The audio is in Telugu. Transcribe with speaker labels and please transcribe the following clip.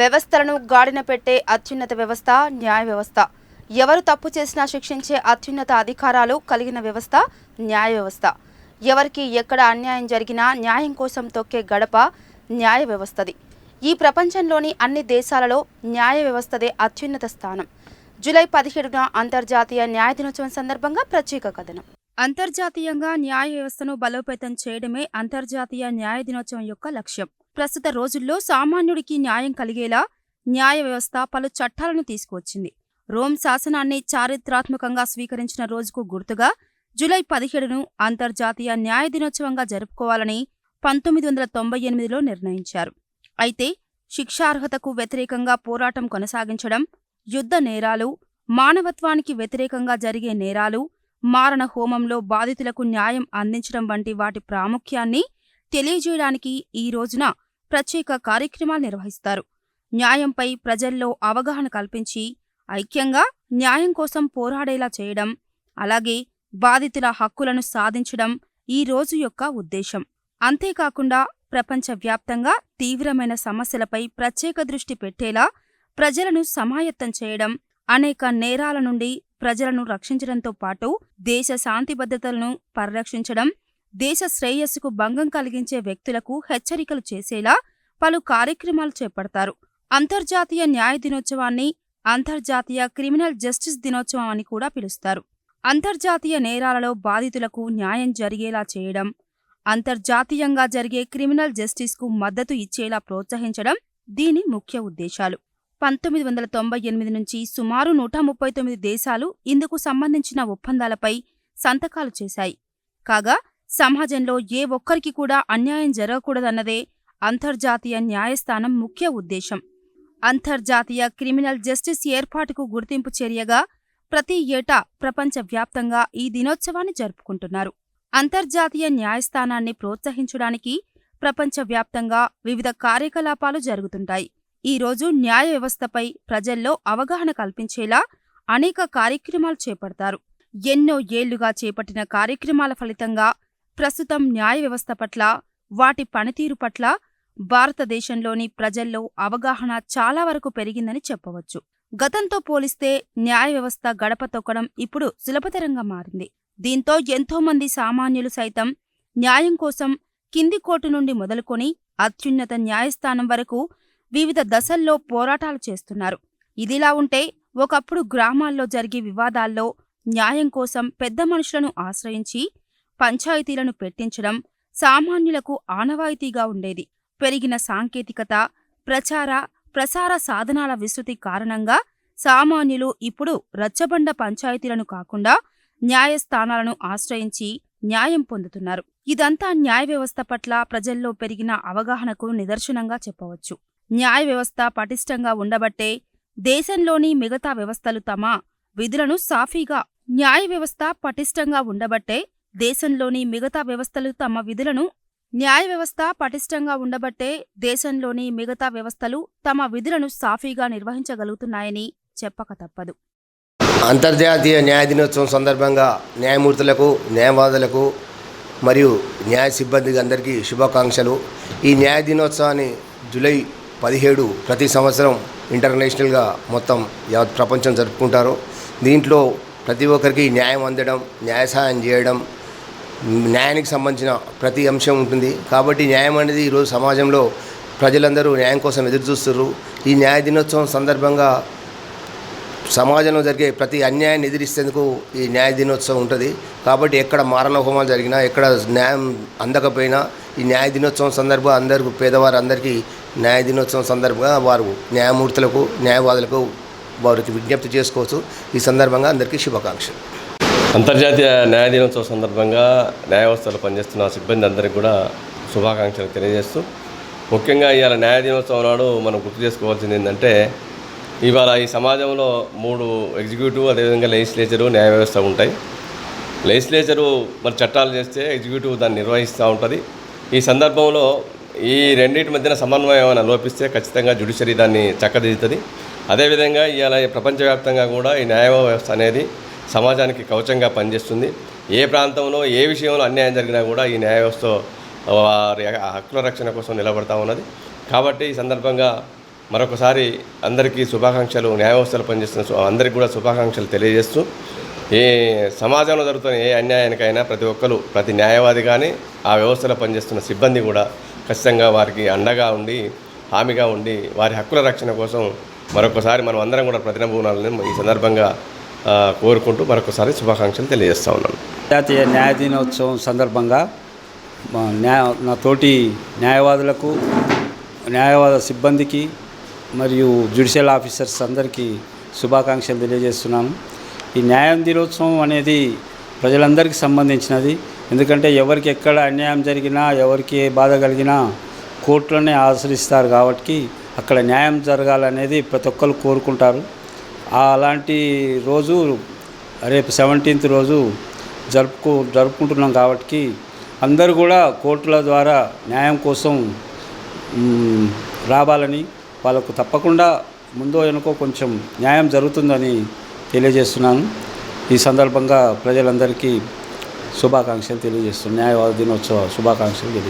Speaker 1: వ్యవస్థలను గాడిన పెట్టే అత్యున్నత వ్యవస్థ న్యాయ వ్యవస్థ. ఎవరు తప్పు చేసినా శిక్షించే అత్యున్నత అధికారాలు కలిగిన వ్యవస్థ న్యాయ వ్యవస్థ. ఎవరికి ఎక్కడ అన్యాయం జరిగినా న్యాయం కోసం తొక్కే గడప న్యాయ వ్యవస్థది. ఈ ప్రపంచంలోని అన్ని దేశాలలో న్యాయ వ్యవస్థదే అత్యున్నత స్థానం. జూలై పదిహేడున అంతర్జాతీయ న్యాయ దినోత్సవం సందర్భంగా ప్రత్యేక కథనం. అంతర్జాతీయంగా న్యాయ వ్యవస్థను బలోపేతం చేయడమే అంతర్జాతీయ న్యాయ దినోత్సవం యొక్క లక్ష్యం. ప్రస్తుత రోజుల్లో సామాన్యుడికి న్యాయం కలిగేలా న్యాయ వ్యవస్థ పలు చట్టాలను తీసుకువచ్చింది. రోమ్ శాసనాన్ని చారిత్రాత్మకంగా స్వీకరించిన రోజుకు గుర్తుగా జూలై పదిహేడును అంతర్జాతీయ న్యాయ దినోత్సవంగా జరుపుకోవాలని పంతొమ్మిది వందల తొంభై ఎనిమిదిలో నిర్ణయించారు. అయితే శిక్షార్హతకు వ్యతిరేకంగా పోరాటం కొనసాగించడం యుద్ధ నేరాలు మానవత్వానికి వ్యతిరేకంగా జరిగే నేరాలు మారణ హోమంలో బాధితులకు న్యాయం అందించడం వంటి వాటి ప్రాముఖ్యాన్ని తెలియజేయడానికి ఈ రోజున ప్రత్యేక కార్యక్రమాలు నిర్వహిస్తారు. న్యాయంపై ప్రజల్లో అవగాహన కల్పించి ఐక్యంగా న్యాయం కోసం పోరాడేలా చేయడం అలాగే బాధితుల హక్కులను సాధించడం ఈ రోజు యొక్క ఉద్దేశం. అంతేకాకుండా ప్రపంచవ్యాప్తంగా తీవ్రమైన సమస్యలపై ప్రత్యేక దృష్టి పెట్టేలా ప్రజలను సమాయత్తం చేయడం అనేక నేరాల నుండి ప్రజలను రక్షించడంతో పాటు దేశ శాంతి భద్రతలను పరిరక్షించడం దేశ శ్రేయస్సుకు భంగం కలిగించే వ్యక్తులకు హెచ్చరికలు చేసేలా పలు కార్యక్రమాలు చేపడతారు. అంతర్జాతీయ న్యాయ దినోత్సవాన్ని అంతర్జాతీయ క్రిమినల్ జస్టిస్ దినోత్సవం అని కూడా పిలుస్తారు. అంతర్జాతీయ నేరాలలో బాధితులకు న్యాయం జరిగేలా చేయడం అంతర్జాతీయంగా జరిగే క్రిమినల్ జస్టిస్కు మద్దతు ఇచ్చేలా ప్రోత్సహించడం దీని ముఖ్య ఉద్దేశాలు. పంతొమ్మిది వందల తొంభై ఎనిమిది నుంచి సుమారు నూట ముప్పై తొమ్మిది దేశాలు ఇందుకు సంబంధించిన ఒప్పందాలపై సంతకాలు చేశాయి. కాగా సమాజంలో ఏ ఒక్కరికి కూడా అన్యాయం జరగకూడదన్నదే అంతర్జాతీయ న్యాయస్థానం ముఖ్య ఉద్దేశం. అంతర్జాతీయ క్రిమినల్ జస్టిస్ ఏర్పాటుకు గుర్తింపు చర్యగా ప్రతి ఏటా ప్రపంచవ్యాప్తంగా ఈ దినోత్సవాన్ని జరుపుకుంటున్నారు. అంతర్జాతీయ న్యాయస్థానాన్ని ప్రోత్సహించడానికి ప్రపంచవ్యాప్తంగా వివిధ కార్యకలాపాలు జరుగుతుంటాయి. ఈ రోజు న్యాయ వ్యవస్థపై ప్రజల్లో అవగాహన కల్పించేలా అనేక కార్యక్రమాలు చేపడతారు. ఎన్నో ఏళ్ళుగా చేపట్టిన కార్యక్రమాల ఫలితంగా ప్రస్తుతం న్యాయ వ్యవస్థ పట్ల వాటి పనితీరు పట్ల భారతదేశంలోని ప్రజల్లో అవగాహన చాలా వరకు పెరిగిందని చెప్పవచ్చు. గతంతో పోలిస్తే న్యాయ వ్యవస్థ గడప తొక్కడం ఇప్పుడు సులభతరంగా మారింది. దీంతో ఎంతోమంది సామాన్యులు సైతం న్యాయం కోసం కింది కోర్టు నుండి మొదలుకొని అత్యున్నత న్యాయస్థానం వరకు వివిధ దశల్లో పోరాటాలు చేస్తున్నారు. ఇదిలా ఉంటే ఒకప్పుడు గ్రామాల్లో జరిగే వివాదాల్లో న్యాయం కోసం పెద్ద మనుషులను ఆశ్రయించి పంచాయతీలను పెట్టించడం సామాన్యులకు ఆనవాయితీగా ఉండేది. పెరిగిన సాంకేతికత ప్రచార ప్రసార సాధనాల విస్తృతి కారణంగా సామాన్యులు ఇప్పుడు రచ్చబండ పంచాయతీలను కాకుండా న్యాయస్థానాలను ఆశ్రయించి న్యాయం పొందుతున్నారు. ఇదంతా న్యాయ వ్యవస్థ పట్ల ప్రజల్లో పెరిగిన అవగాహనకు నిదర్శనంగా చెప్పవచ్చు. న్యాయ వ్యవస్థ పటిష్టంగా ఉండబట్టే దేశంలోని మిగతా వ్యవస్థలు తమ విధులను సాఫీగా న్యాయ వ్యవస్థ పటిష్టంగా ఉండబట్టే దేశంలోని మిగతా వ్యవస్థలు తమ విధులను న్యాయ వ్యవస్థ పటిష్టంగా ఉండబట్టే దేశంలోని మిగతా వ్యవస్థలు తమ విధులను సాఫీగా నిర్వహించగలుగుతున్నాయని చెప్పక తప్పదు.
Speaker 2: అంతర్జాతీయ న్యాయ దినోత్సవం సందర్భంగా న్యాయమూర్తులకు న్యాయవాదులకు మరియు న్యాయ సిబ్బందికి అందరికీ శుభాకాంక్షలు. ఈ న్యాయ దినోత్సవాన్ని జూలై పదిహేడు ప్రతి సంవత్సరం ఇంటర్నేషనల్గా మొత్తం యావత్ ప్రపంచం జరుపుకుంటారు. దీంట్లో ప్రతి ఒక్కరికి న్యాయం అందడం న్యాయ సహాయం చేయడం న్యాయానికి సంబంధించిన ప్రతి అంశం ఉంటుంది. కాబట్టి న్యాయం అనేది ఈరోజు సమాజంలో ప్రజలందరూ న్యాయం కోసం ఎదురు చూస్తున్నారు ఈ న్యాయ దినోత్సవం సందర్భంగా సమాజంలో జరిగే ప్రతి అన్యాయాన్ని ఎదిరిస్తేందుకు ఈ న్యాయ దినోత్సవం ఉంటుంది. కాబట్టి ఎక్కడ మారణ హోమాలు జరిగినా ఎక్కడ న్యాయం అందకపోయినా ఈ న్యాయ దినోత్సవం సందర్భంగా అందరికీ పేదవారందరికీ న్యాయ దినోత్సవం సందర్భంగా వారు న్యాయమూర్తులకు న్యాయవాదులకు వారికి విజ్ఞప్తి చేసుకోవచ్చు. ఈ సందర్భంగా అందరికీ శుభాకాంక్షలు.
Speaker 3: అంతర్జాతీయ న్యాయ దినోత్సవం సందర్భంగా న్యాయ వ్యవస్థలో పనిచేస్తున్న సిబ్బంది అందరికీ కూడా శుభాకాంక్షలు తెలియజేస్తూ ముఖ్యంగా ఇవాళ న్యాయ దినోత్సవం నాడు మనం గుర్తు చేసుకోవాల్సింది ఏంటంటే ఇవాళ ఈ సమాజంలో మూడు ఎగ్జిక్యూటివ్ అదేవిధంగా లెజిస్లేచరు న్యాయ వ్యవస్థ ఉంటాయి. లెజిస్లేచరు మరి చట్టాలు చేస్తే ఎగ్జిక్యూటివ్ దాన్ని నిర్వహిస్తూ ఉంటుంది. ఈ సందర్భంలో ఈ రెండింటి మధ్యన సమన్వయం ఏమైనా లోపిస్తే ఖచ్చితంగా జుడిషరీ దాన్ని చక్కదిద్దుతుంది. అదేవిధంగా ఇవాళ ఈ ప్రపంచవ్యాప్తంగా కూడా ఈ న్యాయ వ్యవస్థ అనేది సమాజానికి కవచంగా పనిచేస్తుంది. ఏ ప్రాంతంలో ఏ విషయంలో అన్యాయం జరిగినా కూడా ఈ న్యాయ వ్యవస్థ వారి హక్కుల రక్షణ కోసం నిలబడతా ఉన్నది. కాబట్టి ఈ సందర్భంగా మరొకసారి అందరికీ శుభాకాంక్షలు. న్యాయ వ్యవస్థలు పనిచేస్తున్న అందరికీ కూడా శుభాకాంక్షలు తెలియజేస్తూ ఏ సమాజంలో జరుగుతున్న ఏ అన్యాయానికైనా ప్రతి ఒక్కరు ప్రతి న్యాయవాది కానీ ఆ వ్యవస్థలో పనిచేస్తున్న సిబ్బంది కూడా ఖచ్చితంగా వారికి అండగా ఉండి హామీగా ఉండి వారి హక్కుల రక్షణ కోసం మరొకసారి మనం అందరం కూడా ప్రతినబూనాలని ఈ సందర్భంగా కోరుకుంటూ మరొకసారి శుభాకాంక్షలు తెలియజేస్తా ఉన్నాను.
Speaker 4: జాతీయ న్యాయ దినోత్సవం సందర్భంగా న్యాయ నా తోటి న్యాయవాదులకు న్యాయవాద సిబ్బందికి మరియు జ్యుడిషియల్ ఆఫీసర్స్ అందరికీ శుభాకాంక్షలు తెలియజేస్తున్నాను. ఈ న్యాయ దినోత్సవం అనేది ప్రజలందరికీ సంబంధించినది. ఎందుకంటే ఎవరికి ఎక్కడ అన్యాయం జరిగినా ఎవరికి ఏ బాధ కలిగినా కోర్టులోనే ఆశ్రయిస్తారు కాబట్టి అక్కడ న్యాయం జరగాలనేది ప్రతి ఒక్కరు కోరుకుంటారు. అలాంటి రోజు రేపు సెవెంటీన్త్ రోజు జరుపుకో జరుపుకుంటున్నాం కాబట్టి అందరూ కూడా కోర్టుల ద్వారా న్యాయం కోసం రావాలని వాళ్ళకు తప్పకుండా ముందో వెనుకో కొంచెం న్యాయం జరుగుతుందని తెలియజేస్తున్నాను. ఈ సందర్భంగా ప్రజలందరికీ శుభాకాంక్షలు తెలియజేస్తున్నాను. న్యాయవాద దినోత్సవ శుభాకాంక్షలు తెలియజేస్తున్నాను.